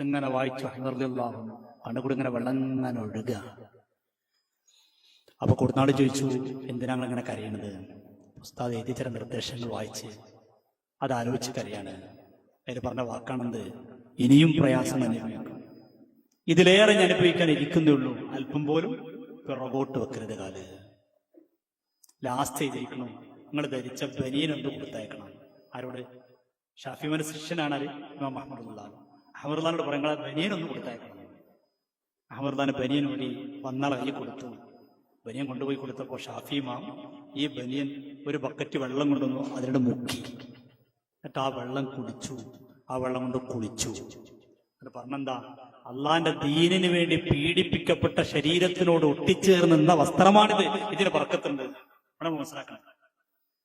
ഇങ്ങനെ വായിച്ചു. അഹമ്മദില്ലാഹു കണ്ണുകൂടി ഇങ്ങനെ വെള്ളം ഇങ്ങനെ ഒഴുകുക അപ്പൊ കൊടുനാട് ചോദിച്ചു എന്തിനാണ് ഇങ്ങനെ കരയണത്? ഉസ്താദ് എഴുതി ചില നിർദ്ദേശങ്ങൾ വായിച്ച് അത് ആലോചിച്ച് കരയാണ്. അതിൽ പറഞ്ഞ വാക്കാണെന്ത്? ഇനിയും പ്രയാസം അനുഭവിക്കും ഇതിലേറെ ഞാൻ അനുഭവിക്കാൻ ഇരിക്കുന്നേ ഉള്ളൂ. അല്പം പോലും പിറകോട്ട് വെക്കരുത് കാൽ. ലാസ്റ്റ് ചെയ്തിരിക്കണം നിങ്ങൾ ധരിച്ച ബനിയനൊന്ന് കൊടുത്തയക്കണം. ആരോട്? ഷാഫിമൻ ശിഷ്യനാണ് ഇമാം അഹമ്മദുള്ള അഹമ്മദുള്ളാനോട് പറയാൻ ബനിയനൊന്ന് കൊടുത്തയക്കണം. അഹമ്മദുല്ലാന് ബനിയൻ വഴി വന്നാളെ കയ്യിൽ കൊടുത്തു. ബനിയൻ കൊണ്ടുപോയി കൊടുത്തപ്പോൾ ഷാഫിമാം ഈ ബനിയൻ ഒരു ബക്കറ്റ് വെള്ളം കൊണ്ടുവന്നു അതിനോട് മുക്കി. എന്നിട്ട് ആ വെള്ളം കുടിച്ചു. ആ വെള്ളം കൊണ്ട് കുളിച്ചു. അത് പറഞ്ഞെന്താ? അള്ളാന്റെ ദീനിന് വേണ്ടി പീഡിപ്പിക്കപ്പെട്ട ശരീരത്തിനോട് ഒട്ടിച്ചേർന്ന് നിന്ന വസ്ത്രമാണിത്. ഇതിന് പറക്കത്തുണ്ട്. അവിടെ മനസ്സിലാക്കണം.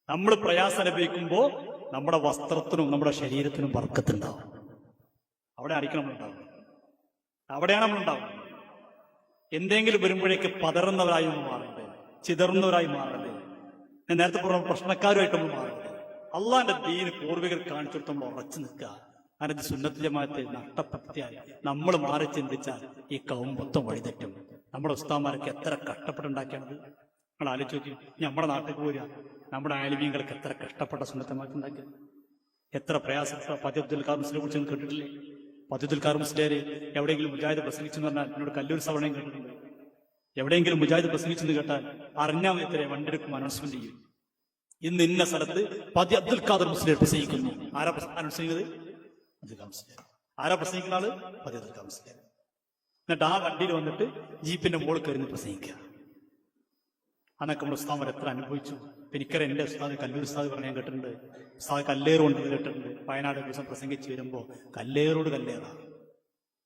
നമ്മൾ പ്രയാസം അനുഭവിക്കുമ്പോൾ നമ്മുടെ വസ്ത്രത്തിനും നമ്മുടെ ശരീരത്തിനും വർക്കത്തുണ്ടാവും അവിടെ ആയിരിക്കണം നമ്മളുണ്ടാവുക. അവിടെയാണ് നമ്മളുണ്ടാവുക. എന്തെങ്കിലും വരുമ്പോഴേക്ക് പതറുന്നവരായി നമ്മൾ മാറണ്ടേ? ചിതറുന്നവരായി മാറണ്ടേ? ഞാൻ നേരത്തെ പറഞ്ഞ പ്രശ്നക്കാരുമായിട്ട് നമ്മൾ മാറണ്ടേ? അള്ളാന്റെ ദീന് പൂർവികർ കാണിച്ചു കൊടുത്ത് നമ്മൾ ഉറച്ചു നിൽക്കുക. കാരണം സുന്നത്ത് ജമാഅത്ത് നഷ്ടപ്പെടുത്തിയാൽ നമ്മൾ മാറി ചിന്തിച്ചാൽ ഈ കവും മൊത്തം വഴിതെറ്റും. നമ്മുടെ ഉസ്താമാരൊക്കെ എത്ര കഷ്ടപ്പെട്ടുണ്ടാക്കിയാണത്? നിങ്ങൾ ആലോചിച്ച് നോക്കി. നമ്മുടെ നാട്ടിൽ പോരുക നമ്മുടെ ആലിമീങ്ങൾക്ക് എത്ര കഷ്ടപ്പെട്ട സുന്നത്തമാക്കി ഉണ്ടാക്കിയത്? എത്ര പ്രയാസപ്പെട്ട പതി അബ്ദുൽ കാർ മുസ്ലിനെ കുറിച്ച് കേട്ടിട്ടില്ലേ? അബ്ദുൽ കാർ മുസ്ലിയാര് എവിടെയെങ്കിലും മുജാഹിദ് പ്രസംഗിച്ചെന്ന് പറഞ്ഞാൽ എന്നോട് കല്ലൂർ സവണയും കേട്ടിട്ടുണ്ട്. എവിടെയെങ്കിലും മുജാഹിദ് പ്രസംഗിച്ചെന്ന് കേട്ടാൽ അറിഞ്ഞാൽ എത്ര വണ്ടെടുക്കും അനൗൺസ്മെന്റ് ചെയ്യും. ഇന്ന് ഇന്ന സ്ഥലത്ത് പതി അബ്ദുൽ ഖാദർ മുസ്ലിം പ്രസംഗിക്കുന്നു. ആരാ അനൗൺസ് ചെയ്യുന്നത് അബ്ദുൽ ഖാദർ ആരാ പ്രസംഗിക്കുന്ന ആൾ? പതി അബ്ദുൽ ഖാദർ മുസ്ലിം എന്നിട്ട് ആ വണ്ടിയിൽ വന്നിട്ട് ജീപ്പിന്റെ മുകളിൽ കയറി പ്രസംഗിക്കുക. അന്നൊക്കെ നമ്മുടെ ഉസ്താമർ എത്ര അനുഭവിച്ചു. എനിക്കറിയാം എന്റെ ഉസ്താദ് കല്ലൂർ ഉസ്താദ് പറഞ്ഞാൽ കേട്ടിട്ടുണ്ട്. ഉസ്താദ് കല്ലേറ് കൊണ്ട് കേട്ടിട്ടുണ്ട്. വയനാട് ദിവസം പ്രസംഗിച്ച് വരുമ്പോ കല്ലേറോട് കല്ലേറാ.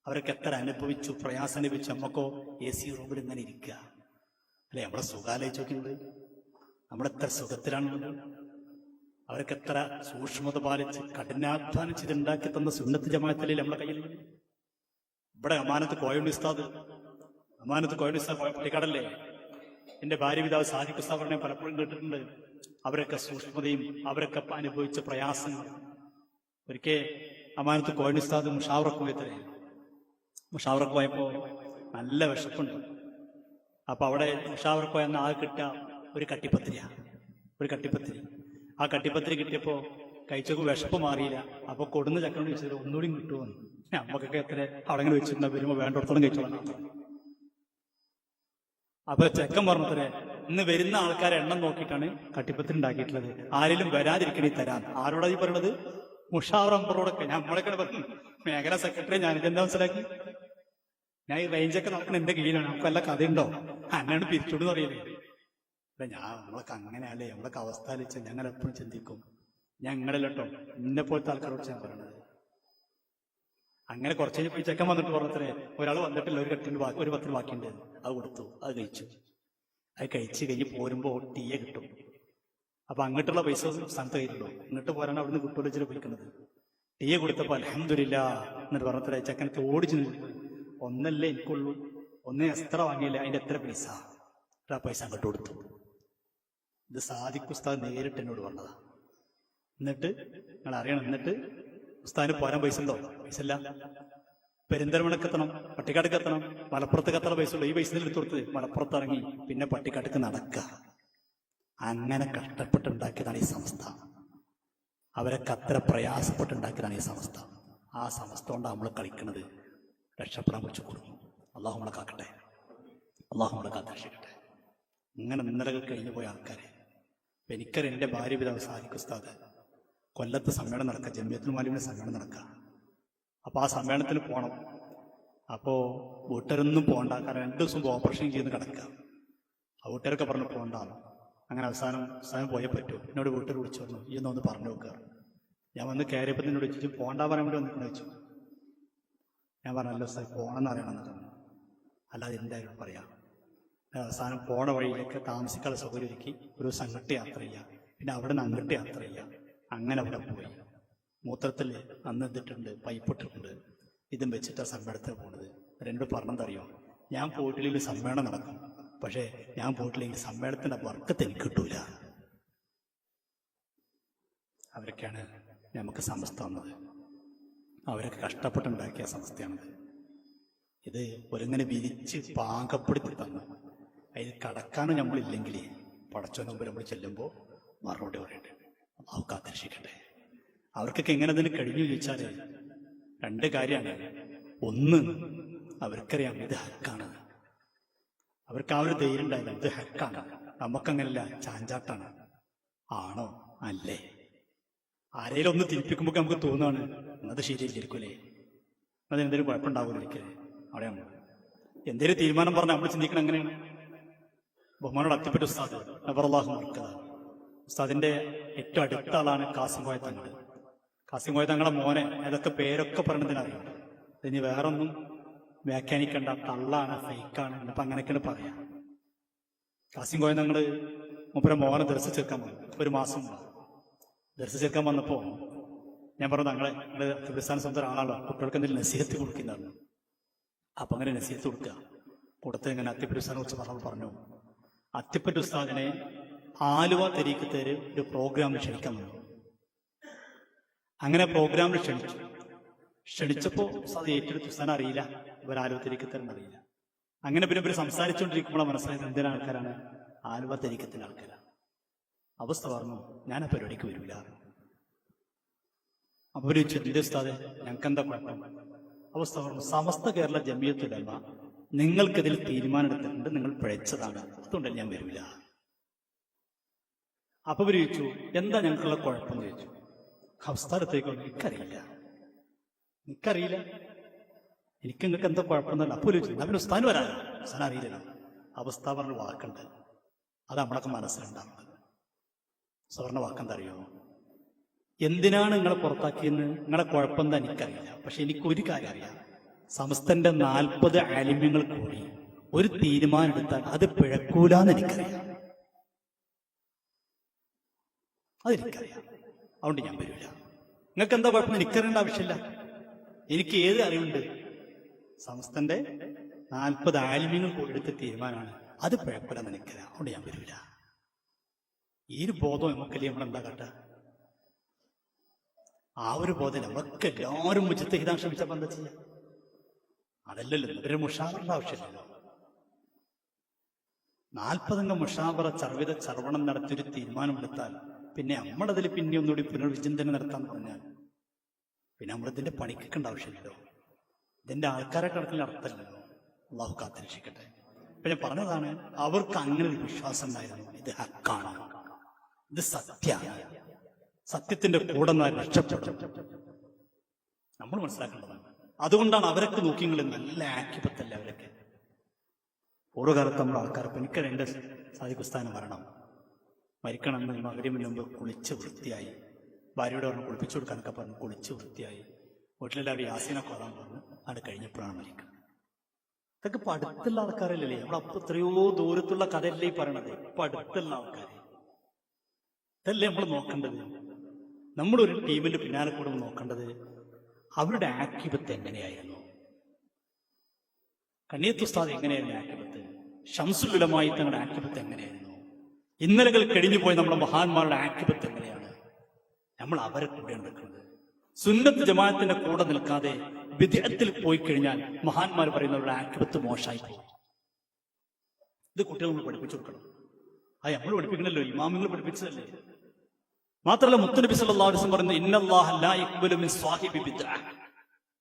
അവരൊക്കെ എത്ര അനുഭവിച്ചു പ്രയാസം അനുഭവിച്ചു നമ്മക്കോ എ സി റൂമിൽ ഇങ്ങനെ ഇരിക്കുക അല്ലെ? നമ്മുടെ സുഖാലോചിച്ച് നോക്കിയത് നമ്മളെത്ര സുഖത്തിലാണ് അവരൊക്കെ എത്ര സൂക്ഷ്മത പാലിച്ച് കഠിനാധ്വാനിച്ച് ഇതുണ്ടാക്കി തന്ന സുന്നത്ത് ജമാഅത്തല്ലേ നമ്മളെ കയ്യിൽ? ഇവിടെ അമാനത്ത് കോയുണ്ട് ഉസ്താദ്. അമാനത്ത് കോയുണ്ട് ഉസ്താദ് പള്ളിക്കാടല്ലേ എന്റെ ഭാര്യ പിതാവ് സാദിഖ് ഉസ്താദ് പലപ്പോഴും കേട്ടിട്ടുണ്ട്. അവരൊക്കെ സൂക്ഷ്മതയും അവരൊക്കെ അനുഭവിച്ച പ്രയാസങ്ങൾ ഒരിക്കൽ അമാനത്ത് കോയുണ്ട് മുഷാവറക്കും പോയത്രേ മുഷാവറക്ക് പോയപ്പോ നല്ല വിശപ്പുണ്ട്. അപ്പൊ അവിടെ മുഷാവറക്ക് എന്ന ആ കിട്ടുക ഒരു കട്ടിപ്പത്തിരി ഒരു കട്ടിപ്പത്തിരി. ആ കട്ടിപ്പത്തിരി കിട്ടിയപ്പോ കഴിച്ചക്ക് വിശപ്പ് മാറിയില്ല. അപ്പൊ കൊടുന്ന ചക്കനോട് ചോദിച്ചത് ഒന്നുകൂടി കിട്ടുമെന്ന് അമ്മക്കൊക്കെ എത്ര അവിടെ വെച്ചിരുന്ന വരുമ്പോ വേണ്ടടത്തോളം കഴിച്ചോളാം. അപ്പൊ ചെക്കൻ പറഞ്ഞത്രേ ഇന്ന് വരുന്ന ആൾക്കാരെ എണ്ണം നോക്കിയിട്ടാണ് കട്ടിപ്പത്തിൽ ഉണ്ടാക്കിയിട്ടുള്ളത്. ആരെങ്കിലും വരാതിരിക്കണേ തരാൻ ആരോടാ ഈ പറയണത്? മുഷാവർ അമ്പറോടൊക്കെ. നമ്മളൊക്കെ പറഞ്ഞു മേഖലാ സെക്രട്ടറി ഞാൻ എന്താ മനസ്സിലാക്കി? ഞാൻ ഈ റേഞ്ചൊക്കെ നടക്കണ എന്റെ കീഴിലാണ്. നമുക്ക് വല്ല കഥയുണ്ടോ? അന്നാണ് പിരിച്ചോട് അറിയില്ലേ അല്ല ഞാൻ നമ്മളൊക്കെ അങ്ങനെയല്ലേ നമ്മളൊക്കെ അവസ്ഥ അലിച്ച ഞങ്ങൾ എപ്പോഴും ചിന്തിക്കും ഞങ്ങളല്ലോ ഇന്നെ ആൾക്കാരോട് ഞാൻ പറയണത്. അങ്ങനെ കുറച്ച് കഴിഞ്ഞപ്പോൾ ചെക്കൻ വന്നിട്ട് പറഞ്ഞത്രേ ഒരാൾ വന്നിട്ടില്ല ഒരു കെട്ടിന് ഒരു പത്തിന് ബാക്കിയുണ്ട്. അത് കൊടുത്തു അത് കഴിച്ചു. അത് കഴിച്ച് കഴിഞ്ഞ് പോരുമ്പോ ടീയെ കിട്ടും. അപ്പൊ അങ്ങോട്ടുള്ള പൈസ സ്ഥലത്ത് കയ്യിലുണ്ടോ? ഇങ്ങോട്ട് പോരാണ് അവിടുന്ന് കുട്ടികൾ വെച്ചിട്ട് വിളിക്കുന്നത് ടീയെ കൊടുത്തപ്പോൾ അലഹമില്ല എന്നിട്ട് പറഞ്ഞത്രേ ചെക്കൻ ഓടിച്ചു ഒന്നല്ലേ എനിക്കുള്ളൂ ഒന്നേ എത്ര വാങ്ങിയില്ല അതിന്റെ എത്ര പൈസ? എന്നിട്ട് ആ പൈസ അങ്ങോട്ട് കൊടുത്തു. ഇത് സാദിഖ് ഉസ്താദ് നേരിട്ട് എന്നോട് പറഞ്ഞതാ. എന്നിട്ട് നിങ്ങൾ അറിയണം എന്നിട്ട് ഉസ്താദിന് പോരാൻ പൈസ ഉണ്ടോ പൈസ ഇല്ല പെരിന്തൽമണക്ക് എത്തണം പട്ടിക്കാട്ടിക്ക് എത്തണം മലപ്പുറത്ത് എത്ര പൈസ ഉള്ളൂ ഈ പൈസ എടുത്തു മലപ്പുറത്ത് ഇറങ്ങി പിന്നെ പട്ടിക്കാട്ടിക്ക് നടക്ക. അങ്ങനെ കഷ്ടപ്പെട്ടുണ്ടാക്കിയതാണ് ഈ സംസ്ഥ അവരൊക്കെ അത്ര പ്രയാസപ്പെട്ടുണ്ടാക്കിയതാണ് ഈ സംസ്ഥ ആ സംസ്ഥ കൊണ്ടാണ് നമ്മൾ കളിക്കുന്നത് രക്ഷപ്പെടാൻ കുറച്ച് കൊടുക്കും. അള്ളാഹു നമ്മളെ കാക്കട്ടെ. അള്ളാഹു നമ്മളെ കാത്തരക്ഷിക്കട്ടെ ഇങ്ങനെ ഇന്നലകൾ കഴിഞ്ഞു പോയ ആൾക്കാരെ. എനിക്കറിയാം എന്റെ ഭാര്യ പിതാവ് സാധിക്കും ഉസ്താദ്. കൊല്ലത്ത് സമ്മേളനം നടക്കുക ജമ്മിയത്തിന് മാലിമിന്റെ സമ്മേളനം നടക്കുക. അപ്പോൾ ആ സമ്മേളനത്തിന് പോകണം അപ്പോ വീട്ടുകാരൊന്നും പോകണ്ട കാരണം രണ്ട് ദിവസം ഓപ്പറേഷൻ ചെയ്ത് കിടക്കുക. ആ വീട്ടുകാരൊക്കെ പറഞ്ഞു പോകണ്ട അങ്ങനെ അവസാനം അവസാനം പോയേ പറ്റൂ. എന്നോട് വീട്ടുകാർ വിളിച്ചു പറഞ്ഞു ഒന്ന് പറഞ്ഞു നോക്കുക ഞാൻ വന്ന് കയറിയപ്പോൾ എന്നോട് ചോദിച്ചു പോകണ്ട പറയാൻ വേണ്ടി വന്നിട്ട് ചോദിച്ചു. ഞാൻ പറഞ്ഞല്ലോ സാർ പോകണമെന്ന് അറിയണമെന്ന് പറഞ്ഞു അല്ലാതെ എന്തായാലും പറയാം. അവസാനം പോണ വഴിയിലേക്ക് താമസിക്കാനുള്ള സൗകര്യം ഒരുക്കി ഒരു സംഘട്ട യാത്ര ചെയ്യുക പിന്നെ അവിടെ നിന്ന് അങ്ങട്ട് യാത്ര ചെയ്യാം. അങ്ങനെ അവിടെ പോയി. മൂത്രത്തിൽ അന്ന് പൈപ്പിട്ടിട്ടുണ്ട്. ഇതും വെച്ചിട്ടാണ് സമ്മേളനത്തിന് പോണത്. എന്നോട് പറഞ്ഞതറിയോ ഞാൻ പോയിട്ടില്ലെങ്കിൽ സമ്മേളനം നടക്കും. പക്ഷേ ഞാൻ പോയിട്ടില്ലെങ്കിൽ സമ്മേളനത്തിന്റെ വർക്കത്ത് എനിക്ക് കിട്ടൂല. അവരൊക്കെയാണ് നമുക്ക് സമസ്ത വന്നത്. അവരൊക്കെ കഷ്ടപ്പെട്ടുണ്ടാക്കിയ സംസ്ഥയാണിത് ഇത് ഒരുങ്ങനെ വിരിച്ച് പാകപ്പെടുത്തി തന്നു. അതിൽ കടക്കാനും നമ്മളില്ലെങ്കിൽ പടച്ചോ മുമ്പ് നമ്മൾ ചെല്ലുമ്പോൾ മറുപടി പറയട്ടെ അള്ളാഹു കാത്തിരക്ഷിക്കട്ടെ അവർക്കൊക്കെ എങ്ങനെ അതിന് കഴിഞ്ഞു ചോദിച്ചാൽ രണ്ട് കാര്യമാണ്. ഒന്ന് അവർക്കറിയാം ഇത് ഹക്കാണ്. അവർക്ക് ആ ഒരു ധൈര്യം ഉണ്ടായില്ല ഇത് ഹക്കാണ്. നമുക്കങ്ങനല്ല ചാഞ്ചാട്ടാണ്. ആണോ? അല്ലേ? ആരെയും ഒന്ന് തിരിപ്പിക്കുമ്പോൾ നമുക്ക് തോന്നുകയാണ് എന്നത് ശരിയല്ലേ അത് എന്തെങ്കിലും കുഴപ്പമുണ്ടാവില്ല അവിടെ അവിടെയാണ് എന്തെങ്കിലും തീരുമാനം പറഞ്ഞാൽ നമ്മൾ ചിന്തിക്കണം എങ്ങനെയാണ്? ബഹുമാനോട് അത്തിപ്പറ്റ ഉസ്താദ് അള്ളാഹു മർക്കത ഉസ്താദിന്റെ ഏറ്റവും അടുത്ത ആളാണ് കാസിം കോയ തങ്ങൾ. കാസിം കോയ തങ്ങളെ മോനെ അതൊക്കെ പേരൊക്കെ പറഞ്ഞതിനറിയാം. ഇനി വേറൊന്നും വ്യാഖ്യാനിക്കേണ്ട തള്ളാണ് ഫൈക്കാണ് എന്നപ്പോ അങ്ങനെയൊക്കെയാണ് പറയാം. കാസിം തങ്ങൾ മുപ്പര മോനെ ദർശിച്ചെടുക്കാൻ വന്നു ഒരു മാസം ദർശിച്ചെടുക്കാൻ ദർശിച്ച് ചേർക്കാൻ വന്നപ്പോ ഞാൻ പറഞ്ഞു തങ്ങളെ നിങ്ങൾ തിരുസ്ഥാന സ്വന്തം ആളാണല്ലോ കുട്ടികൾക്ക് എന്തെങ്കിലും നസീഹത്ത് കൊടുക്കുന്നതാണ്. അപ്പൊ അങ്ങനെ നസീഹത്ത് കൊടുക്കുക കൊടുത്ത് ഇങ്ങനെ അത്തിപ്പറ്റുസ്ഥാനെ കുറിച്ച് പറഞ്ഞു പറഞ്ഞു അത്തിപ്പറ്റ ഉസ്താദിനെ ആലുവ തെരീക്കത്തേര് ഒരു പ്രോഗ്രാം ക്ഷണിക്കാൻ വന്നു അങ്ങനെ പ്രോഗ്രാമിൽ ക്ഷണിച്ചു. ക്ഷണിച്ചപ്പോ ഉസ്താദ് ഏറ്റെടുത്ത് ഉസ്താൻ അറിയില്ല. ഇവർ ആലുവ തെരീക്കത്തേരെന്ന് അറിയില്ല. അങ്ങനെ പിന്നെ ഇവർ സംസാരിച്ചുകൊണ്ടിരിക്കുമ്പോൾ മനസ്സിലായത് എന്തിനാ ആൾക്കാരാണ്? ആലുവ തെരീക്കത്തിന്റെ ആൾക്കാരാണ് അവസ്ഥ പറഞ്ഞു ഞാൻ ആ പരിപാടിക്ക് വരില്ല അപ്പൊ ഒരു ചെറിയ ഉസ്താദെ ഞങ്ങൾക്ക് എന്താ കുഴപ്പം? അവസ്ഥ പറഞ്ഞു സമസ്ത കേരള ജമിയത്തുലമ നിങ്ങൾക്കിതിൽ തീരുമാനമെടുത്തിട്ടുണ്ട് നിങ്ങൾ പിഴച്ചതാണ്. അതുകൊണ്ട് ഞാൻ വരില്ല അപ്പൊ ഇവർ ചോദിച്ചു എന്താ ഞങ്ങൾക്കുള്ള കുഴപ്പം ചോദിച്ചു. അവസ്ഥാനത്തേക്ക് എനിക്കറിയില്ല. എനിക്കറിയില്ല. എനിക്ക് നിങ്ങൾക്ക് എന്താ കുഴപ്പമൊന്നുമില്ല അപ്പൊ ചോദിച്ചു. അവന് ഉസ്താൻ വരാനോ? ഉസ്താൻ അറിയില്ല അവസ്ഥ പറഞ്ഞ വാക്കുണ്ട്. അത് നമ്മളൊക്കെ മനസ്സിലുണ്ടാവുന്നത്. സവർണ വാക്കെന്താ അറിയോ എന്തിനാണ് നിങ്ങളെ പുറത്താക്കിയെന്ന്? നിങ്ങളെ കുഴപ്പം എന്താ എനിക്കറിയില്ല. പക്ഷെ എനിക്ക് ഒരു കാര്യം അറിയാം സമസ്തന്റെ നാൽപ്പത് ആലിമ്യങ്ങൾ കൂടി ഒരു തീരുമാനം എടുത്താൽ അത് പിഴക്കൂലെന്ന് എനിക്കറിയാം. അതെനിക്കറിയാം. അതുകൊണ്ട് ഞാൻ വരില്ല നിങ്ങൾക്ക് എന്താ കുഴപ്പം? എനിക്കറിയേണ്ട ആവശ്യമില്ല. എനിക്ക് ഏത് അറിവുണ്ട്? സമസ്തന്റെ നാൽപ്പത് ആലിമ്യങ്ങൾ കൊടുത്ത തീരുമാനമാണ്. അത് കുഴപ്പമില്ല എനിക്കറിയാം. അതുകൊണ്ട് ഞാൻ വരില്ല ഈ ഒരു ബോധം നമുക്കല്ലേ നമ്മളെന്താ കേട്ട ആ ഒരു ബോധം നമുക്ക് എല്ലാവരും ഉച്ചത്തെ ഹിതാൻ ശ്രമിച്ച എന്താ ചെയ്യാം? അതല്ലല്ലോ ഇവരെ മുഷാവറിന്റെ ആവശ്യമില്ലല്ലോ. നാൽപ്പതംഗ മുഷാവറ ചർവിത ചർവണം നടത്തിയൊരു തീരുമാനമെടുത്താൽ പിന്നെ നമ്മളതിൽ പിന്നെ ഒന്നുകൂടി പുനർവിചിന്തനം നടത്താൻ പറഞ്ഞാൽ പിന്നെ നമ്മളിതിന്റെ പണിക്കേണ്ട ആവശ്യമില്ലല്ലോ ഇതിന്റെ ആൾക്കാരെ കണക്കിൽ അർത്ഥമില്ലല്ലോ അള്ളാഹു കാത്തിരക്ഷിക്കട്ടെ. പിന്നെ പറഞ്ഞതാണ് അവർക്ക് അങ്ങനെ ഒരു വിശ്വാസം ഉണ്ടായിരുന്നു. ഇത് ഹക്കാണ്. ഇത് സത്യമാണ് സത്യത്തിന്റെ കൂടെ രക്ഷപ്പെടും. നമ്മൾ മനസ്സിലാക്കേണ്ടതാണ്. അതുകൊണ്ടാണ് അവരൊക്കെ നോക്കിയെങ്കിൽ നല്ല ആക്കിപ്പത്തല്ലേ അവരൊക്കെ ഓരോ കാലത്ത് നമ്മൾ ആൾക്കാർ എനിക്ക് എന്റെ സാധിക്കുസ്ഥാനം വരണം. മരിക്കണം എന്ന് മകരിമിന് മുമ്പ് കുളിച്ച് വൃത്തിയായി. ഭാര്യയോട് പറഞ്ഞു കുളിപ്പിച്ചു കൊടുക്കാനൊക്കെ പറഞ്ഞു കുളിച്ച് വൃത്തിയായി. വീട്ടിലെല്ലാവരും യാസീനൊക്കെ ഓതാൻ പറഞ്ഞു. അത് കഴിഞ്ഞപ്പോഴാണ് മരിക്കുന്നത് ഇതൊക്കെ ഇപ്പൊ അടുത്തുള്ള ആൾക്കാരല്ലേ നമ്മൾ അപ്പൊ എത്രയോ ദൂരത്തുള്ള കഥയല്ലേ ഈ പറയണത്. ഇപ്പൊ അടുത്തുള്ള ആൾക്കാർ ഇതല്ലേ നമ്മൾ നോക്കേണ്ടത്? നമ്മളൊരു ടീമിന്റെ പിന്നാലെ കൂടെ നോക്കേണ്ടത് അവരുടെ ആക്കിപത്ത് എങ്ങനെയായിരുന്നു? കണ്ണിയത്തുസ്താദ് എങ്ങനെയായിരുന്നു ആക്കിപത്ത് ഷംസുലുലമായി തങ്ങളുടെ ആക്കിപത്ത് എങ്ങനെയായിരുന്നു? ഇന്നലകൾ കഴിഞ്ഞു പോയ നമ്മുടെ മഹാന്മാരുടെ ആക്ടിപത്ത് എങ്ങനെയാണ്? നമ്മൾ അവരെ കൂടെയാണ് നിൽക്കുന്നത്. സുന്നത്ത് ജമാഅത്തിന്റെ കൂടെ നിൽക്കാതെ വിദേഹത്തിൽ പോയി കഴിഞ്ഞാൽ മഹാന്മാർ പറയുന്നവരുടെ ആക്ടിപത്ത് മോശമായി പോകും ഇത് കുട്ടികൾ നമ്മൾ പഠിപ്പിച്ചു കൊടുക്കണം. അത് നമ്മൾ പഠിപ്പിക്കണല്ലോ ഇമാമിങ്ങൾ പഠിപ്പിച്ചതല്ലേ? മാത്രമല്ല മുത്തനബി വസല്ലം പറയുന്നത് ഇന്നല്ലാഹ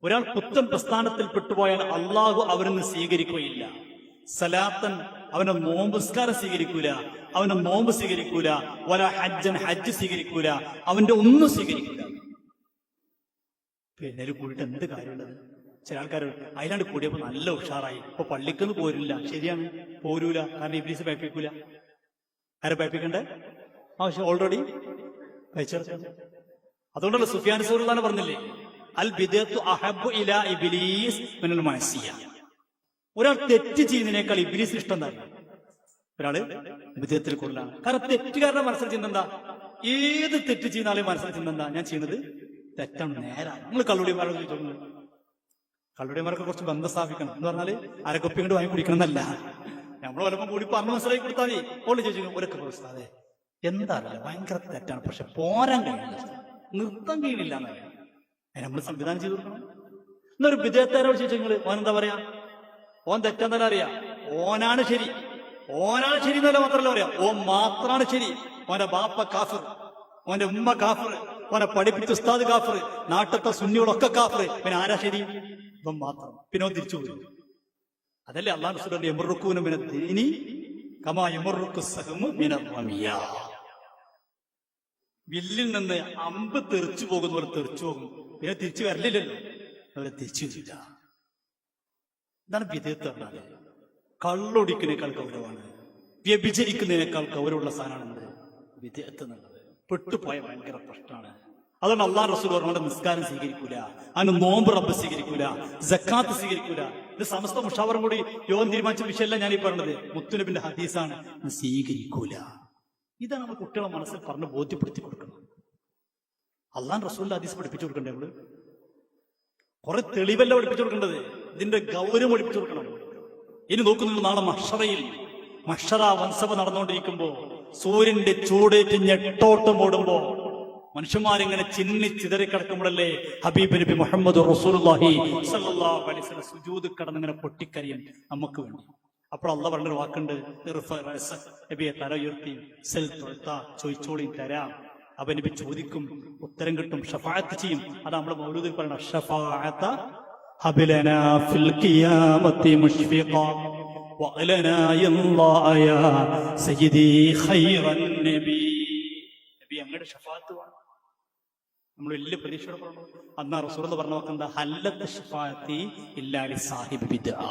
ഒരാൾ പുത്തൻ പ്രസ്ഥാനത്തിൽ പെട്ടുപോയാൽ അള്ളാഹു അവരിന്ന് സ്വീകരിക്കുകയില്ല. സലാത്തൻ അവന്റെ നോമ്പുസ്കാരം സ്വീകരിക്കൂല. അവന്റെ നോമ്പ് സ്വീകരിക്കൂല. വല ഹജ്ജൻ ഹജ്ജ് സ്വീകരിക്കൂല. അവന്റെ ഒന്നും സ്വീകരിക്കൂല. പിന്നെ കൂടിയിട്ട് എന്ത് കാര്യമുള്ളത്? ചില ആൾക്കാർ അതിലാണ്ട് കൂടിയപ്പോ നല്ല ഉഷാറായി. ഇപ്പൊ പള്ളിക്കൊന്നും പോരില്ല. ശരിയാണ്. പോരൂല. കാരണം ഇബ്ലീസ് പേപ്പിക്കൂല ആരെ പേപ്പിക്കണ്ടേ ആവശ്യം ഓൾറെഡി കഴിച്ചെടുക്കാം അതുകൊണ്ടല്ലോ സുഫിയാൻ സൂറുള്ളാണ് പറഞ്ഞില്ലേ? അൽ ബിദത്തു അഹബു ഇല ഇബിലീസ് മിനൽ ഒരാൾ തെറ്റ് ചെയ്യുന്നതിനേക്കാൾ ഇബിലീസ് ഇഷ്ടം തന്നെ ഒരാൾ വിജയത്തിൽ കൂടുതലാണ് കാരണം തെറ്റുകാരുടെ മനസ്സിൽ ചിന്ത എന്താ? ഏത് തെറ്റ് ചെയ്യുന്ന ആളെ മനസ്സിൽ ചിന്ത എന്താ? ഞാൻ ചെയ്യുന്നത് തെറ്റാണ്. നേരാണ് നമ്മൾ കള്ളുടിമാരോട് ചോദിച്ചോളൂ കള്ളുടിമാരൊക്കെ കുറച്ച് ബന്ധം സ്ഥാപിക്കണം. എന്ന് പറഞ്ഞാൽ അരക്കൊപ്പി കൊണ്ട് വാങ്ങി കുടിക്കണം എന്നല്ല നമ്മൾ വല്ലപ്പോ കൂടി പറഞ്ഞു മനസ്സിലാക്കി കൊടുത്താൽ മതി. ഓൾ ചോദിച്ചു ഒരൊക്കെ പ്രസ്താവേ എന്താ ഭയങ്കര തെറ്റാണ്. പക്ഷെ പോരാൻ കഴിയില്ല. നൃത്തം കഴിയില്ല എന്നറിയാം. നമ്മൾ സംവിധാനം ചെയ്തു കൊടുക്കണം. എന്നൊരു വിദേഹത്താരോട് ചോദിച്ചു നിങ്ങൾ എന്താ പറയാ? ഓൻ തെറ്റെന്നല്ല അറിയാ. ഓനാണ് ശരി. ഓനാണ് ശരി എന്നല്ല മാത്രമല്ല പറയാ. ഓൻ മാത്രാണ് ശരി. ഓന്റെ ബാപ്പ കാഫർ. ഓന്റെ ഉമ്മ കാഫർ. ഓനെ പഠിപ്പിച്ച ഉസ്താദ് കാഫർ. നാട്ടത്തെ സുന്നികളൊക്കെ കാഫർ. പിന്നെ ആരാ ശരി? ഇവൻ മാത്രം. പിന്നെ തിരിച്ചു പോയി. അതല്ലേ അള്ളാഹു പിന്നെ ദീനി കമാ എമറുക്കു സഹമു മിന വില്ലിൽ നിന്ന് അമ്പ് തെറിച്ചു പോകുന്നവർ തെറിച്ചു പോകും. പിന്നെ തിരിച്ചു വരലില്ലല്ലോ. അവരെ തിരിച്ചു വരില്ല. ഇതാണ് വിധേയത്വം പറഞ്ഞാൽ. കള്ളൊടിക്കുന്നേക്കാൾ ഗൗരവമാണ്. വ്യഭിചരിക്കുന്നതിനേക്കാൾ ഗൗരവമുള്ള സാധനമാണ് വിധേയത്വം എന്നുള്ളത്. പെട്ടുപോയ ഭയങ്കര പ്രശ്നമാണ്. അതുകൊണ്ട് അള്ളാഹ് റസൂൽ പറഞ്ഞ നിസ്കാരം സ്വീകരിക്കൂല. അതിന് നോമ്പ് റബ്ബ് സ്വീകരിക്കൂല. ജക്കാത്ത് സ്വീകരിക്കൂല. ഇത് സമസ്ത മുഷാവറും കൂടി യോഗം തീരുമാനിച്ച വിഷയമല്ല ഞാൻ ഈ പറഞ്ഞത്. മുത്തുനബിന്റെ ഹദീസാണ്. സ്വീകരിക്കൂല. ഇതാണ് നമ്മൾ കുട്ടികളെ മനസ്സിൽ പറഞ്ഞ് ബോധ്യപ്പെടുത്തി കൊടുക്കണം അള്ളാൻ റസൂലിന്റെ ഹദീസ് പഠിപ്പിച്ചു കൊടുക്കണ്ടേ നമ്മൾ? കുറെ തെളിവല്ല പഠിപ്പിച്ചു കൊടുക്കേണ്ടത്. ഇതിന്റെ ഗൗരവം പഠിപ്പിച്ചു കൊടുക്കണം. ഇനി നോക്കുന്നുണ്ട് നാളെ മഷറയിൽ. മഷറ വൻസഭ നടന്നുകൊണ്ടിരിക്കുമ്പോ സൂര്യന്റെ ചൂടേറ്റ് ഞെട്ടോട്ടം ഓടുമ്പോ മനുഷ്യന്മാരിങ്ങനെ ചിന്നി ചിതറി കിടക്കുമ്പോഴല്ലേ ഹബീബ് നബി മുഹമ്മദ് റസൂലുള്ളാഹി സ്വല്ലല്ലാഹു അലൈഹി വസല്ലം സുജൂദ് കിടന്നിങ്ങനെ പൊട്ടിക്കരിയും നമുക്ക് വേണ്ടി. അപ്പോൾ അള്ള പറഞ്ഞൊരു വാക്കുണ്ട്. നബിയെ തല ഉയർത്തി സെൽ തൊഴുത്ത ചോദിച്ചോളി തരാം. നബി ചോദിക്കും ഉത്തരം കിട്ടും ഷഫായത്ത് ചെയ്യും. അത് നമ്മളെ മൗലൂദിൽ പറയണം ഷഫായത്ത ഹബിലനാ ഫിൽ ഖിയാമത്തി മുഷ്ഫിഖ വഅലന യല്ലായ സയ്യിദി ഖൈറൻ നബി. നബി അങ്ങയുടെ ഷഫാത്ത് വേണം നമ്മൾ വലിയ പ്രതീക്ഷയോടെ പറഞ്ഞു. അന്നാ റസൂർ എന്ന് പറഞ്ഞ വാക്കെന്താ ഹല്ലത്ത് ഷഫാത്തി ഇല്ലാലി സാഹിബ് ബിദ്ആ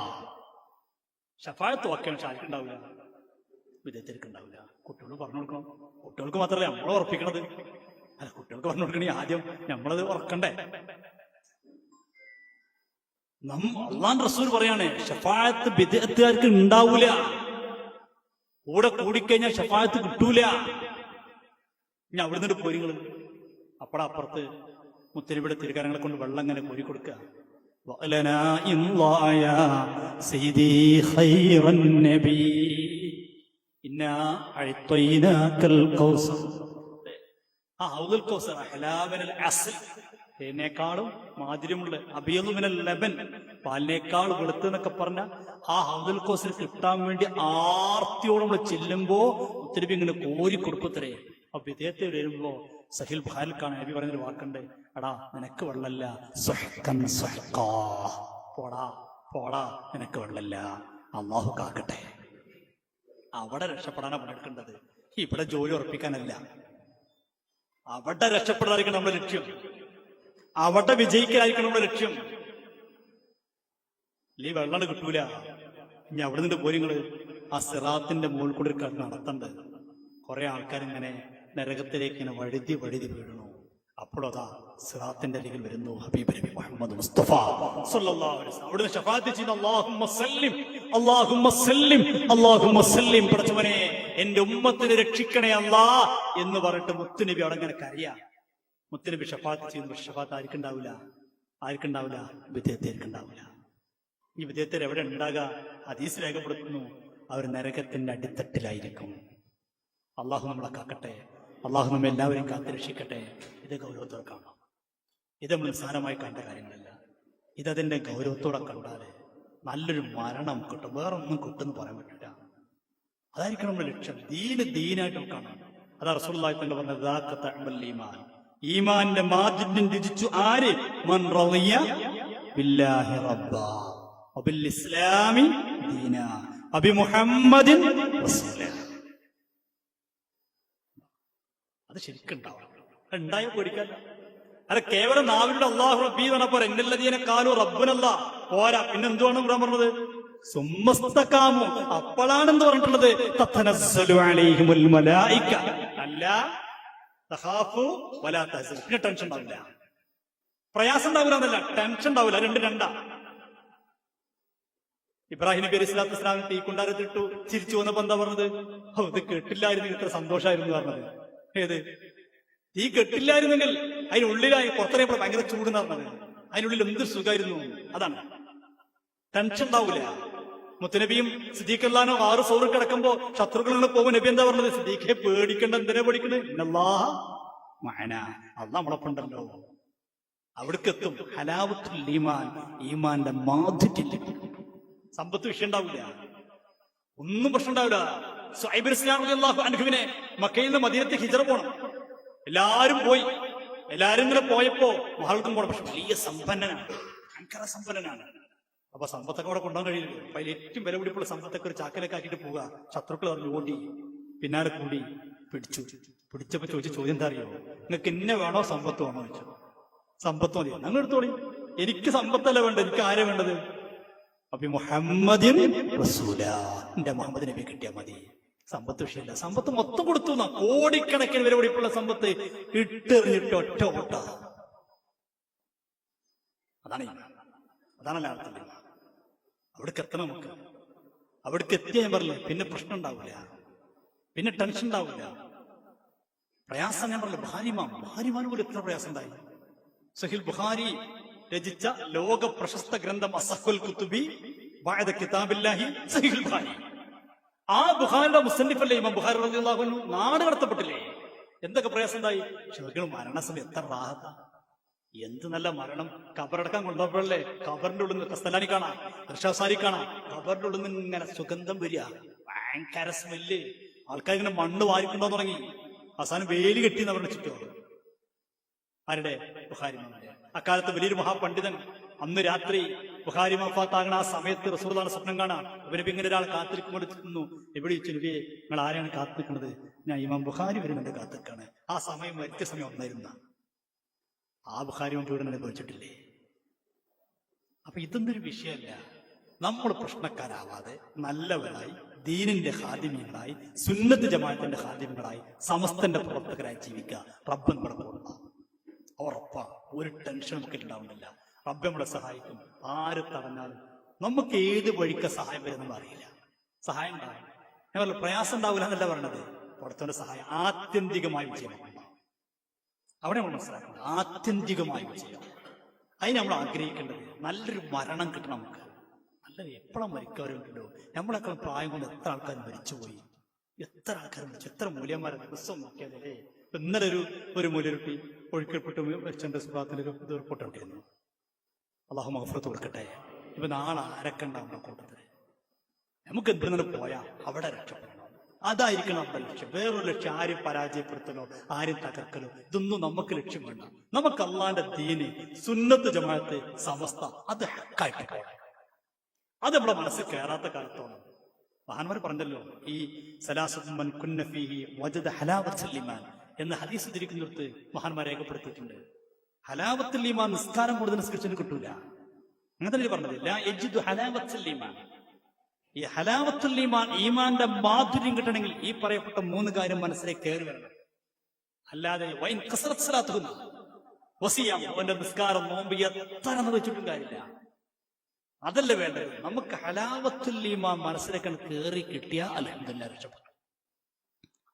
ഷഫായത്ത് വാക്കാണ് ഷാരിക്കുണ്ടാവില്ല വിധത്തിലേക്ക് ഉണ്ടാവില്ല. കുട്ടികൾ പറഞ്ഞു കൊടുക്കണം. കുട്ടികൾക്ക് മാത്രമല്ല നമ്മൾ ഉറപ്പിക്കണത് അല്ല കുട്ടികൾക്ക് പറഞ്ഞു കൊടുക്കണേ ആദ്യം നമ്മളത് ഉറക്കണ്ടേ നം അള്ളാൻ റസൂൽ പറയാണ് ഷഫായത്ത് വിദഗ്ധർക്ക് ഉണ്ടാവൂല കൂടെ കൂടിക്കഴിഞ്ഞാൽ ഷഫായത്ത് കിട്ടൂല ഞാൻ അവിടെ നിന്നിട്ട് പോരിങ്ങൾ അപ്പടപ്പുറത്ത് മുത്തരിവിടെ തിരുക്കാരങ്ങളെ കൊണ്ട് വെള്ളം ഇങ്ങനെ കോരി കൊടുക്കുക وَلَنَا إِمْضَايَا سيدي خير النبي തേനേക്കാളും മാധുര്യമുള്ള അബിയലുമിനൽ ലബൻ. പാലിനേക്കാൾ വെളുത്ത് എന്നൊക്കെ പറഞ്ഞ ആ ഹൗദുൽ കോസിൽ കിട്ടാൻ വേണ്ടി ആർത്തിയോടെ നമ്മൾ ചെല്ലുമ്പോ ഒത്തിരി ഇങ്ങനെ കോരി കൊടുക്കത്തരേ അപ്പൊ വിദേഹത്തെ വരുമ്പോ സഹിൽ ബുഹാരിൽക്കാണ് നബി പറഞ്ഞൊരു വാക്കുണ്ട്. എടാ നിനക്ക് വെള്ളല്ല. പോടാ പോടാ നിനക്ക് വെള്ളല്ല അള്ളാഹു കാക്കട്ടെ. അവിടെ രക്ഷപ്പെടാനാ പണിയെടുക്കേണ്ടത്. ഇവിടെ ജോലി ഉറപ്പിക്കാനല്ല. അവിടെ രക്ഷപ്പെടാതിരിക്കണം നമ്മുടെ ലക്ഷ്യം. അവിടെ വിജയിക്കാതിരിക്കണം നമ്മുടെ ലക്ഷ്യം. ഈ വെള്ളം കിട്ടൂല. ഇനി അവിടെ നിന്ന് പോരിങ്ങൾ ആ സിറാത്തിന്റെ മുകളിൽ കൂടി നടത്തണ്ട്. കുറെ ആൾക്കാരിങ്ങനെ നരകത്തിലേക്ക് ഇങ്ങനെ വഴുതി വഴുതി വീഴുന്നു അപ്പോഴതാ സിറാത്തിന്റെ അരികിൽ വരുന്നു ഹബീബ് നബി മുഹമ്മദ് മുസ്തഫ. അലൈഹി വസല്ലം. അവിടുന്ന് ഷഫാത്ത് ചെയ്യുന്ന അല്ലാഹുമ്മ സല്ലിം. പടച്ചവനെ എന്റെ ഉമ്മത്തിനെ രക്ഷിക്കണേ അല്ലാ എന്ന് പറഞ്ഞിട്ട് മുത്തുനബി അവിടെ അങ്ങനെ കരയാ. മുത്തുനബി ഷഫാത്ത് ചെയ്യുന്നു ഷഫാത്ത് ആർക്കുണ്ടാവില്ല ആർക്കുണ്ടാവില്ല വിധേയത്തേർക്കുണ്ടാവില്ല ഈ വിധേയത്തിൽ എവിടെ ഉണ്ടാകുക അതീസ് രേഖപ്പെടുത്തുന്നു അവർ നരകത്തിന്റെ അടിത്തട്ടിലായിരിക്കും. അള്ളാഹു നമ്മളെ കാക്കട്ടെ അള്ളാഹു നമ്മെ എല്ലാവരെയും കാത്തുരക്ഷിക്കട്ടെ ഇത് ഗൗരവത്തോടെ കാണാം ഇത് നമ്മൾ നിസ്സാരമായി കണ്ട കാര്യങ്ങളല്ല. ഇതതിന്റെ ഗൗരവത്തോടെ കണ്ടാൽ നല്ലൊരു മരണം കിട്ടും. വേറെ ഒന്നും കിട്ടുമെന്ന് പറയാൻ പറ്റില്ല. അതായിരിക്കണം നമ്മുടെ ലക്ഷ്യം. ദീന് ദീനായിട്ട് കാണാം. അതാ റസൂലുള്ളാഹി തങ്ങൾ പറഞ്ഞത് "ദാക തഅമൽ ഈമാൻ. ഈമാന്റെ മാജിദ്യം രചിച്ചു ആര്? മൻ റളിയ ബില്ലാഹി റബ്ബാ. ഇസ്ലാമി മുഹമ്മദിൻ റസൂല. അത് ശരിക്കും ഉണ്ടാവണം. ഉണ്ടായ പേടിക്കല്ല അല്ല കേവലം നാവിലൂടെ അള്ളാഹു റബ്ബി എന്ന് പറഞ്ഞപ്പോ എന്നല്ലതീനെ കാലു റബ്ബനല്ല. പോരാ. പിന്നെ എന്തുവാണ് ഇവിടെ പറഞ്ഞത്? സുമ്മസ്തക്കാമു അപ്പോഴാണെന്ന് പറഞ്ഞിട്ടുള്ളത്. ടെൻഷൻ ഉണ്ടാവില്ല. പ്രയാസം ഉണ്ടാവില്ല എന്നല്ല. ടെൻഷൻ ഉണ്ടാവില്ല. രണ്ട് രണ്ടാ. ഇബ്രാഹിം നബി അലൈഹി സ്വലാത്തു തീ തീക്കുണ്ടാരത്തിട്ടു. ചിരിച്ചു വന്നപ്പോ എന്താ പറഞ്ഞത്? ഇത് കേട്ടില്ലായിരുന്നു. ഇത്ര സന്തോഷമായിരുന്നു പറഞ്ഞത്. ഏത്? തീ കെട്ടില്ലായിരുന്നെങ്കിൽ അതിനുള്ളിലായി പുറത്തിറങ്ങിയപ്പോൾ ഭയങ്കര ചൂടെന്ന് പറഞ്ഞത് അതിനുള്ളിൽ എന്ത് സുഖമായിരുന്നു? അതാണ്. ടെൻഷൻ ഉണ്ടാവൂല. മുത്തനബിയും സിദ്ദീഖല്ലാനോ ആറ് സോറ് കിടക്കുമ്പോ ശത്രുക്കളിൽ പോകും. നബി എന്താ പറഞ്ഞത്? സിദ്ദീഖെ പേടിക്കണ്ട എന്തിനാ പേടിക്കണേ? മാന നമ്മളെ നമ്മളൊപ്പുണ്ടല്ലോ അവിടേക്ക് എത്തും. ഹലാവത്തുൽ ഈമാൻ. ഈമാന്റെ മാധുര്യം സമ്പത്ത് വിഷയം ഉണ്ടാവില്ല ഒന്നും പ്രശ്നം ഉണ്ടാവില്ല. സൈബർ ഇസ്ലാം മക്കയിൽ നിന്ന് മദീനത്തെ ഹിജറ പോണം. എല്ലാരും പോയി. എല്ലാരും ഇങ്ങനെ പോയപ്പോ മഹൾക്കും കൂടെ പക്ഷെ വലിയ സമ്പന്നനാണ്. ഭയങ്കര സമ്പന്നനാണ്. അപ്പൊ സമ്പത്തൊക്കെ അവിടെ കൊണ്ടുപോകാൻ കഴിയില്ല അപ്പൊ അതിൽ ഏറ്റവും വില പിടിപ്പുള്ള സമ്പത്തൊക്കെ ഒരു ചാക്കലൊക്കെ ആക്കിയിട്ട് പോവുക. ശത്രുക്കൾ അറിഞ്ഞു ഓടി. പിന്നാലെ കൂടി പിടിച്ചു. പിടിച്ചപ്പോ ചോദിച്ച ചോദ്യം എന്താ അറിയോ? നിങ്ങൾക്ക് എന്നെ വേണോ സമ്പത്ത്? വേണോ ചോദിച്ചു. സമ്പത്ത് മതി ഞങ്ങൾ എടുത്തോളി എനിക്ക് സമ്പത്തല്ല വേണ്ടത്. എനിക്ക് ആരെ വേണ്ടത്? അപ്പൊ മുഹമ്മദിൻ റസൂല. എന്റെ മുഹമ്മദ് നബി കിട്ടിയാൽ മതി. സമ്പത്ത് വിഷയമില്ല. സമ്പത്ത് മൊത്തം കൊടുത്തു. കോടിക്കണക്കിന് വില പിടിപ്പുള്ള സമ്പത്ത് ഇട്ടെറിഞ്ഞിട്ട് ഒറ്റ ഓട്ട അതാണ് അതാണ് അർത്ഥം. അവിടേക്ക് എത്തണം നമുക്ക്. അവിടേക്ക് എത്തിയ ഞാൻ പറഞ്ഞില്ലേ? പിന്നെ പ്രശ്നം ഉണ്ടാവില്ല. പിന്നെ ടെൻഷൻ ഉണ്ടാവില്ല. പ്രയാസം ഞാൻ പറഞ്ഞില്ല? ഭാര്യമാ ഭാര്യമാൻ പോലും എത്ര പ്രയാസം ഉണ്ടായി. സഹിൽ ബുഹാരി രചിച്ച ലോക പ്രശസ്ത ഗ്രന്ഥം അസഹുൽ കുത്തുബി വായത കിതാബില്ലാഹി സഹിൽ ബുഖാരി. ആ ബുഖാരിയുടെ മുസന്നിഫല്ലേ ഇമാം ബുഹാർ റളിയല്ലാഹു നാട് കടത്തപ്പെട്ടില്ലേ? എന്തൊക്കെ പ്രയാസം ഉണ്ടായി? ശരിക്കും മരണസമയം എത്ര റാഹത്ത. എന്ത് നല്ല മരണം. കബറടക്കാൻ കൊണ്ടുപോയപ്പോഴല്ലേ കബറിന്റെ ഉള്ളിൽ നിന്ന് കസ്തലാനി കാണാം ഋഷാസാരി കാണാം. കബറിന്റെ ഉള്ളിൽ നിന്ന് ഇങ്ങനെ സുഗന്ധം വരിക. ഭയങ്കര സ്മെല്ല് ആൾക്കാർ ഇങ്ങനെ മണ്ണ് വാരിക്കൊണ്ടോ തുടങ്ങി അവസാനം വേലി കെട്ടി അവരുടെ ചുറ്റും ആരുടെ? ബുഹാരി. അക്കാലത്ത് വലിയൊരു മഹാപണ്ഡിതൻ അന്ന് രാത്രി ബുഹാരി മഫാത്താകണ ആ സമയത്ത് റസൂർദാണ് സ്വപ്നം കാണാം ഇവർ ഇങ്ങനെ ഒരാൾ കാത്തിരിക്കുമ്പോഴെത്തുന്നു എവിടെ ചോദിച്ചു നബിയെ നിങ്ങൾ ആരെയാണ് കാത്തിരിക്കുന്നത്? ഞാൻ ഇമാം ബുഹാരി വരുന്നുണ്ട് കാത്തിരിക്കാണ് ആ സമയം മരിച്ച സമയം ഒന്നായിരുന്ന. ആ ബുഹാരി വീട് അനുഭവിച്ചിട്ടില്ലേ അപ്പൊ ഇതൊന്നും ഒരു വിഷയമല്ല. നമ്മൾ പ്രശ്നക്കാരാവാതെ നല്ലവരായി ദീനിന്റെ ഹാദിമ്യങ്ങളായി സുന്നത്ത് ജമാഅത്തിന്റെ ഹാദിമ്യങ്ങളായി സമസ്തന്റെ പ്രവർത്തകരായി ജീവിക്കുക. റബ്ബൻ നമ്മുടെ ഉറപ്പാണ് ഒരു ടെൻഷൻ നമുക്ക് ഉണ്ടാവുന്നില്ല റബ്ബ് നമ്മളെ സഹായിക്കും. ആര് തടഞ്ഞാലും നമുക്ക് ഏത് വഴിക്ക സഹായം വരുന്നെന്ന് അറിയില്ല. സഹായം ഉണ്ടാകും ഞാൻ പറഞ്ഞു പ്രയാസം ഉണ്ടാവില്ല എന്നല്ല പറഞ്ഞത് പുറത്തവന്റെ സഹായം ആത്യന്തികമായി വിജയം അവിടെ നമ്മൾ മനസ്സിലാക്കണം ആത്യന്തികമായി വിജയം അതിന് നമ്മൾ ആഗ്രഹിക്കേണ്ടത് നല്ലൊരു മരണം കിട്ടണം നമുക്ക്. നല്ല എപ്പോഴും മരിക്കാറുണ്ടല്ലോ നമ്മളെക്കാൾ പ്രായം കൊണ്ട് എത്ര ആൾക്കാർ മരിച്ചുപോയി? എത്ര ആൾക്കാർ മരിച്ചു? എത്ര മൂല്യന്മാരെ ദിവസം നോക്കിയതല്ലേ ഇന്നലെ ഒരു ഒരു മൂല്യരുട്ടി ഒഴുക്കൽപ്പെട്ട് മരിച്ചെന്റെ ഒരു റിപ്പോർട്ട് ഉണ്ടായിരുന്നു അള്ളാഹു മഹഫറത്ത് കൊടുക്കട്ടെ. ഇപ്പൊ നാളെ അരക്കണ്ട നമ്മുടെ കൂട്ടത്തിൽ. നമുക്ക് എന്തിനു പോയാ അവിടെ രക്ഷപ്പെടണം. അതായിരിക്കണം നമ്മുടെ ലക്ഷ്യം. വേറൊരു ലക്ഷ്യം ആരും പരാജയപ്പെടുത്തലോ ആരും തകർക്കലോ ഇതൊന്നും നമുക്ക് ലക്ഷ്യം വേണ്ട. നമുക്ക് അള്ളാന്റെ ദീനെ സുന്നത്ത് ജമാത്തെ സമസ്ത അത് ഹക്കായിട്ട് അത് നമ്മുടെ മനസ്സിൽ കയറാത്ത കാലത്തോളം മഹാന്മാർ പറഞ്ഞല്ലോ ഈ സലാസുമൻ കുന്നഫി വജദ ഹലാവത്ത് എന്ന ഹദീസ് തിരിക്കുന്നിടത്ത് മഹാന്മാർ രേഖപ്പെടുത്തിയിട്ടുണ്ട്. ഹലാവത്തുൽ ഈമാൻ നിസ്കാരം കൂടുതൽ നിസ്കരിച്ചതിന് കിട്ടൂല. അങ്ങനെ പറഞ്ഞത്. ലാ യജിദു ഹലാവത്തുൽ ഈമാൻ. ഈ ഹലാവത്തുൽ ഈമാൻ ഈമാന്റെ മാധുര്യം കിട്ടണമെങ്കിൽ ഈ പറയപ്പെട്ട മൂന്ന് കാര്യം മനസ്സിലേക്ക് കയറി വരണം. അല്ലാതെ വൈൻ കസറത്ത് അവന്റെ നിസ്കാരം നോമ്പ് എത്ര നിർവഹിച്ചിട്ടും കാര്യമില്ല. അതല്ല വേണ്ടത്? നമുക്ക് ഹലാവത്തുൽ ഈമാൻ മനസ്സിലേക്ക് കയറി കിട്ടിയ അലഹമില്ല രക്ഷപ്പെട്ടു.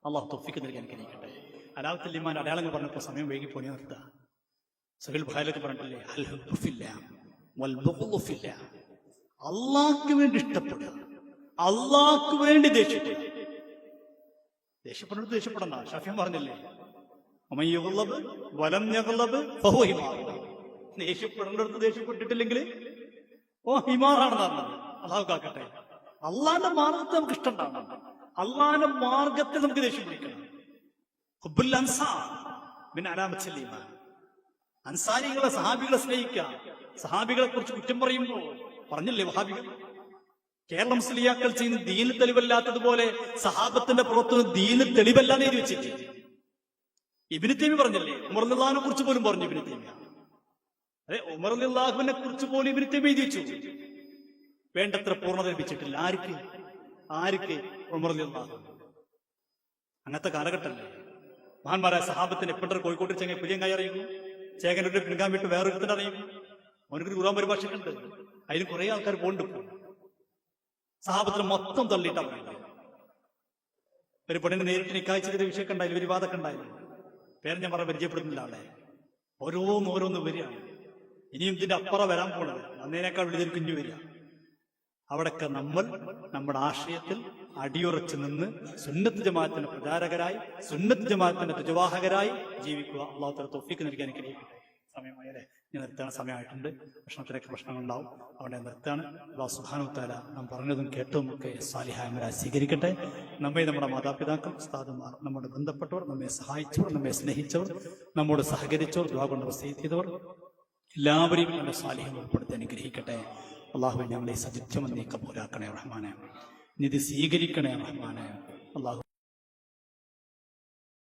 അള്ളാഹു തൊഫിക്ക് നൽകാൻ കഴിയിക്കട്ടെ ഹലാവത്തുൽ ഈമാൻ അടയാളങ്ങൾ പറഞ്ഞപ്പോൾ സമയം വൈകി പോണി നിർത്തുക സഹിൽ ബുഹാലൊക്കെ പറഞ്ഞിട്ടില്ലേ? അള്ളാക്ക് വേണ്ടി ഇഷ്ടപ്പെടുക. അള്ളാഹ്ക്ക് വേണ്ടി ദേഷ്യപ്പെടുക. ദേഷ്യപ്പെടുന്നത് ദേഷ്യപ്പെടണ്ട. ഷഫിയം പറഞ്ഞില്ലേ? ഉമൻ വലം ഹിമാർ. ദേഷ്യപ്പെടേണ്ടടുത്ത് ദേഷ്യപ്പെട്ടിട്ടില്ലെങ്കിൽ ഓ ഹിമാറാണെന്ന് പറഞ്ഞത് അള്ളാഹു കാക്കട്ടെ. അള്ളാന്റെ മാർഗത്തെ നമുക്ക് ഇഷ്ടം അള്ളാന്റെ മാർഗത്തെ നമുക്ക് ദേഷ്യം പിടിക്കണം. അൻസാർ പിന്നെ അലാമച്ചൽ ഈമാൻ അൻസാരികളെ സഹാബികളെ സ്നേഹിക്കാം സഹാബികളെ കുറിച്ച് കുറ്റം പറയുമ്പോൾ പറഞ്ഞില്ലേ വഹാബികൾ? കേരള മുസ്ലിയാക്കൾ ചെയ്യുന്ന ദീന് തെളിവല്ലാത്തതുപോലെ സഹാബത്തിന്റെ പുറത്തുനിന്ന് ദീന് തെളിവല്ലാന്ന് എഴുതി വെച്ചിട്ട്. ഇബിന് തേമി പറഞ്ഞില്ലേ? ഉമർലാഹിനെ കുറിച്ച് പോലും പറഞ്ഞു ഇബിന് തേമി. അതെ ഉമർലാഹുവിനെ കുറിച്ച് പോലും ഇബിന് തേമി എഴുതി വെച്ചു. വേണ്ടത്ര പൂർണത ലഭിച്ചിട്ടില്ല. ആർക്ക്? ആർക്ക്? ഉമർലാഹു അങ്ങനത്തെ കാലഘട്ടമല്ലേ മഹാന്മാരായ സഹാബത്തിന് എപ്പോഴും കോഴിക്കോട്ടിൽ ചെങ്ങനെ പുതിയ കൈ അറിയുന്നു? ചേകനൊരു പിൻകാൻ വിട്ട് വേറെ ഒരുത്തിന് അറിയും. അവനൊരു ഖുറാൻ പരിഭാഷക്കുണ്ട് അതിന് കുറെ ആൾക്കാർ പോണ്ട് സഹാബത്തിന് മൊത്തം തള്ളിയിട്ടാണ്. ഒരു പെണ്ണിനെ നേരിട്ട് നിക്കാഴ്ച ഒരു വിഷയമൊക്കെ ഉണ്ടായില്ല ഒരു വാദമൊക്കെ ഉണ്ടായില്ല. പേര് ഞാൻ പറഞ്ഞ പരിചയപ്പെടുന്നില്ല അവിടെ. ഓരോന്ന് ഓരോന്ന് വരികയാണ്. ഇനിയും ഇതിന്റെ അപ്പുറം വരാൻ പോണത്. അന്നേനേക്കാൾ വലിയൊരു കുഞ്ഞു വരിക. അവിടൊക്കെ നമ്മൾ നമ്മുടെ ആശയത്തിൽ അടിയുറച്ചു നിന്ന് സുന്നത്ത് ജമാഅത്തിന്റെ പ്രചാരകരായി സുന്നത്ത് ജമാഅത്തിന്റെ തുജവാഹകരായി ജീവിക്കുക. അള്ളാഹുത്തല തൊഫിക്ക് നൽകാൻ അനുഗ്രഹിക്കട്ടെ സമയമായി അല്ലേ? ഞാൻ നിർത്താൻ സമയമായിട്ടുണ്ട്. ഭക്ഷണത്തിലേക്ക് പ്രശ്നങ്ങളുണ്ടാവും. അവിടെ നിർത്താണ് അള്ളാഹു സുഹാനുത്താല നാം പറഞ്ഞതും കേട്ടതും ഒക്കെ സാലിഹായമരാ സ്വീകരിക്കട്ടെ. നമ്മെ നമ്മുടെ മാതാപിതാക്കൾ ഉസ്താദുമാർ നമ്മുടെ ബന്ധപ്പെട്ടവർ നമ്മെ സഹായിച്ചവർ നമ്മെ സ്നേഹിച്ചവർ നമ്മോട് സഹകരിച്ചവർ ദ്വാ കൊണ്ട് ചെയ്തവർ എല്ലാവരെയും നമ്മുടെ സാലിഹ്യം ഉൾപ്പെടുത്തി അനുഗ്രഹിക്കട്ടെ. അള്ളാഹു ഞങ്ങളെ സജിത്വം പോരാക്കണേ റഹ്മാനെ. നിധി സ്വീകരിക്കണേ റഹ്മാനെ. അള്ളാഹു